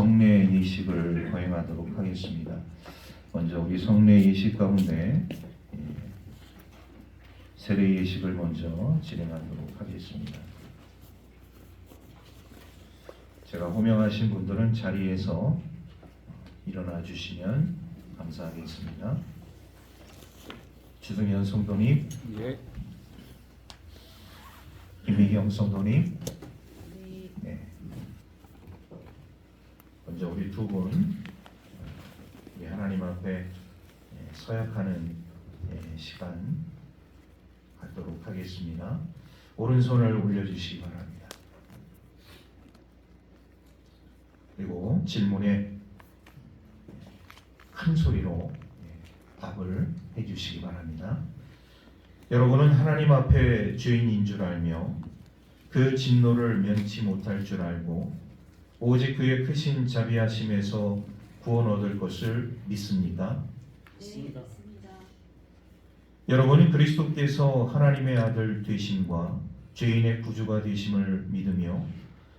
성례 예식을 거행하도록 하겠습니다. 먼저 우리 성례 예식 가운데 예, 세례 예식을 먼저 진행하도록 하겠습니다. 제가 호명하신 분들은 자리에서 일어나 주시면 감사하겠습니다. 주승현 성도님, 예. 김미경 성도님, 네. 먼저 우리 두 분, 우리 하나님 앞에 예, 서약하는 예, 시간 갖도록 하겠습니다. 오른손을 올려주시기 바랍니다. 그리고 질문에 큰 소리로 예, 답을 해주시기 바랍니다. 여러분은 하나님 앞에 죄인인 줄 알며 그 진노를 면치 못할 줄 알고 오직 그의 크신 자비하심에서 구원 얻을 것을 믿습니까? 믿습니다. 여러분은 그리스도께서 하나님의 아들 되심과 죄인의 구주가 되심을 믿으며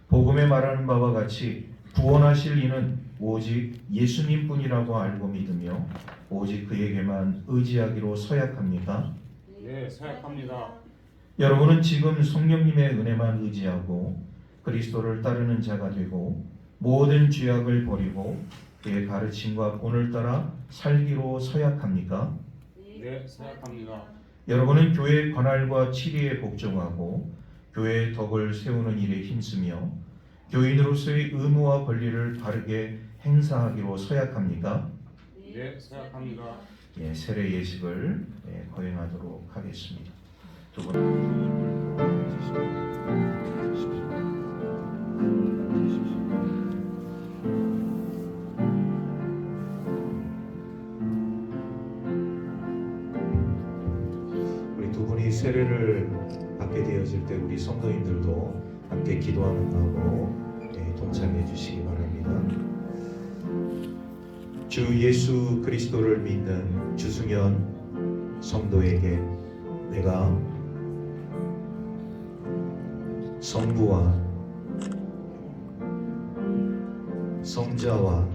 복음에 말하는 바와 같이 구원하실 이는 오직 예수님뿐이라고 알고 믿으며 오직 그에게만 의지하기로 서약합니까? 네, 서약합니다. 여러분은 지금 성령님의 은혜만 의지하고 그리스도를 따르는 자가 되고 모든 죄악을 버리고 그의 가르침과 본을 따라 살기로 서약합니까? 네, 서약합니다. 여러분은 교회의 관할과 치리에 복종하고 교회의 덕을 세우는 일에 힘쓰며 교인으로서의 의무와 권리를 바르게 행사하기로 서약합니까? 네, 서약합니다. 예, 세례 예식을 예, 거행하도록 하겠습니다. 두 분. 세례를 받게 되어질 때 우리 성도님들도 함께 기도하는 마음으로 예, 동참해 주시기 바랍니다. 주 예수 그리스도를 믿는 주승현 성도에게 내가 성부와 성자와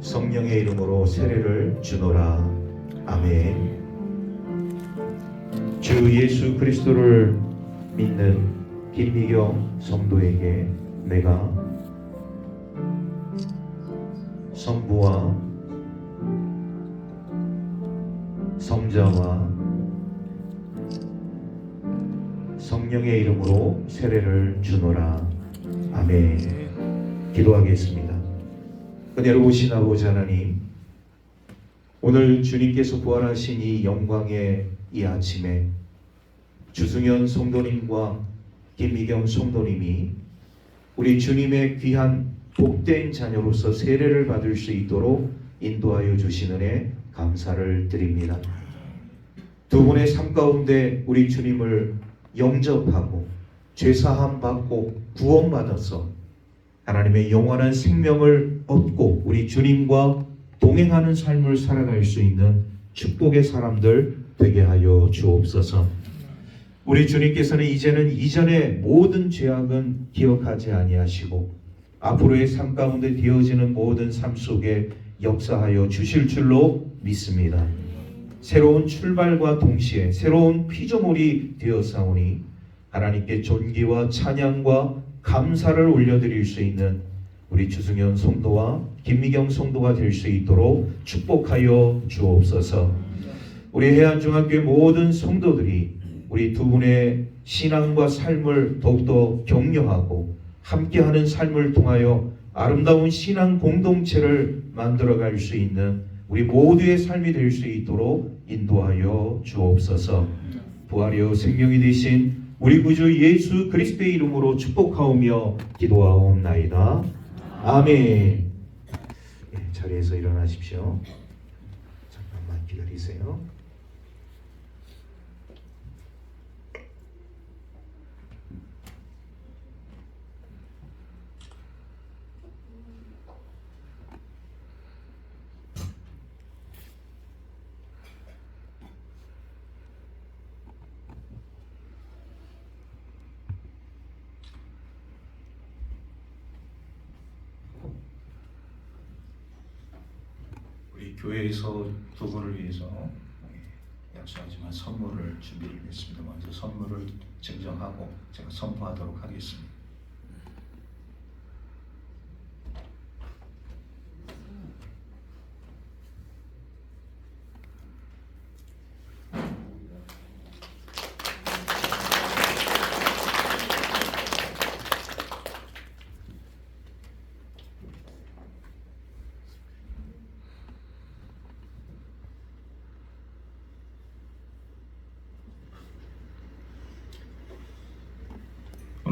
성령의 이름으로 세례를 주노라. 아멘. 주 예수 그리스도를 믿는 김미경 성도에게 내가 성부와 성자와 성령의 이름으로 세례를 주노라. 아멘. 기도하겠습니다. 은혜로 오신 아버지 하나님, 오늘 주님께서 부활하신 이 영광의 이 아침에 주승현 성도님과 김미경 성도님이 우리 주님의 귀한 복된 자녀로서 세례를 받을 수 있도록 인도하여 주시는 애 감사를 드립니다. 두 분의 삶 가운데 우리 주님을 영접하고 죄사함 받고 구원받아서 하나님의 영원한 생명을 얻고 우리 주님과 동행하는 삶을 살아갈 수 있는 축복의 사람들 되게 하여 주옵소서. 우리 주님께서는 이제는 이전의 모든 죄악은 기억하지 아니하시고 앞으로의 삶 가운데 되어지는 모든 삶 속에 역사하여 주실 줄로 믿습니다. 새로운 출발과 동시에 새로운 피조물이 되어사오니 하나님께 존귀와 찬양과 감사를 올려드릴 수 있는 우리 주승현 성도와 김미경 성도가 될 수 있도록 축복하여 주옵소서. 우리 해안중학교의 모든 성도들이 우리 두 분의 신앙과 삶을 더욱더 격려하고 함께하는 삶을 통하여 아름다운 신앙 공동체를 만들어갈 수 있는 우리 모두의 삶이 될 수 있도록 인도하여 주옵소서. 부활이요 생명이 되신 우리 구주 예수 그리스도의 이름으로 축복하오며 기도하옵나이다. 아멘. 예, 자리에서 일어나십시오. 잠깐만 기다리세요. 교회에서 두 분을 위해서 예, 약속하지만 선물을 준비를 했습니다. 먼저 선물을 증정하고 제가 선포하도록 하겠습니다.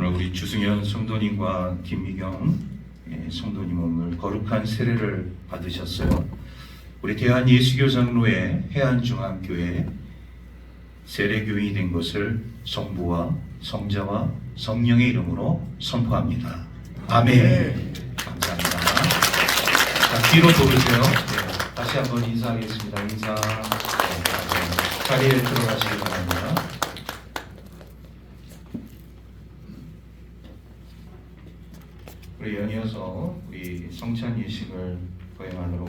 오늘 우리 주승현 성도님과 김미경 예, 성도님 오늘 거룩한 세례를 받으셨어요. 우리 대한 예수교 장로회 해안중앙교회 세례교인이 된 것을 성부와 성자와 성령의 이름으로 선포합니다. 아멘. 감사합니다. 자, 뒤로 돌으세요. 네, 다시 한번 인사하겠습니다. 인사. 네, 감사합니다. 자리에 들어가시기 바랍니다. 우리 연이어서 우리 성찬 예식을 거행하도록